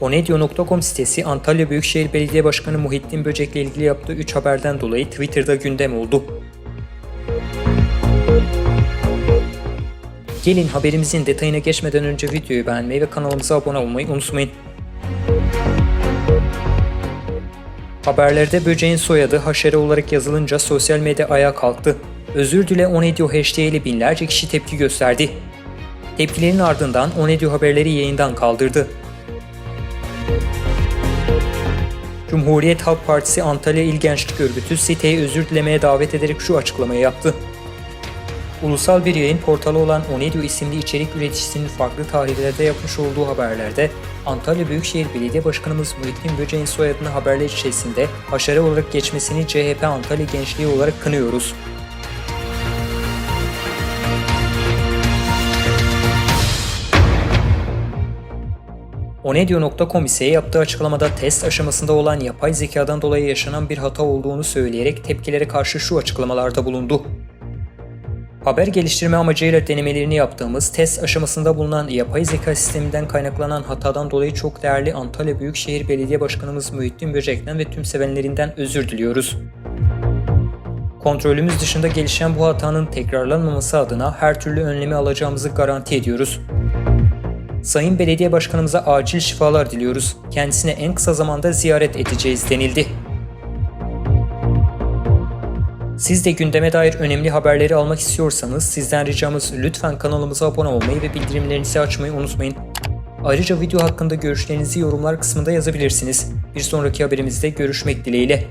Onedio.com sitesi Antalya Büyükşehir Belediye Başkanı Muhittin Böcek'le ilgili yaptığı 3 haberden dolayı Twitter'da gündem oldu. Gelin haberimizin detayına geçmeden önce videoyu beğenmeyi ve kanalımıza abone olmayı unutmayın. Haberlerde böceğin soyadı haşere olarak yazılınca sosyal medya ayağa kalktı. Özür dile Onedio hashtag ile binlerce kişi tepki gösterdi. Tepkilerin ardından Onedio haberleri yayından kaldırdı. Cumhuriyet Halk Partisi Antalya İl Gençlik Örgütü siteye özür dilemeye davet ederek şu açıklamayı yaptı. Ulusal bir yayın portalı olan Onedio isimli içerik üreticisinin farklı tarihlerde yapmış olduğu haberlerde Antalya Büyükşehir Belediye Başkanımız Muhittin Böceğin soyadını haberler içerisinde haşere olarak geçmesini CHP Antalya Gençliği olarak kınıyoruz. Onedio.com ise yaptığı açıklamada test aşamasında olan yapay zekadan dolayı yaşanan bir hata olduğunu söyleyerek tepkilere karşı şu açıklamalarda bulundu. Haber geliştirme amacıyla denemelerini yaptığımız test aşamasında bulunan yapay zeka sisteminden kaynaklanan hatadan dolayı çok değerli Antalya Büyükşehir Belediye Başkanımız Muhittin Böcek'ten ve tüm sevenlerinden özür diliyoruz. Kontrolümüz dışında gelişen bu hatanın tekrarlanmaması adına her türlü önlemi alacağımızı garanti ediyoruz. Sayın Belediye Başkanımıza acil şifalar diliyoruz. Kendisine en kısa zamanda ziyaret edeceğiz denildi. Siz de gündeme dair önemli haberleri almak istiyorsanız sizden ricamız lütfen kanalımıza abone olmayı ve bildirimlerinizi açmayı unutmayın. Ayrıca video hakkında görüşlerinizi yorumlar kısmında yazabilirsiniz. Bir sonraki haberimizde görüşmek dileğiyle.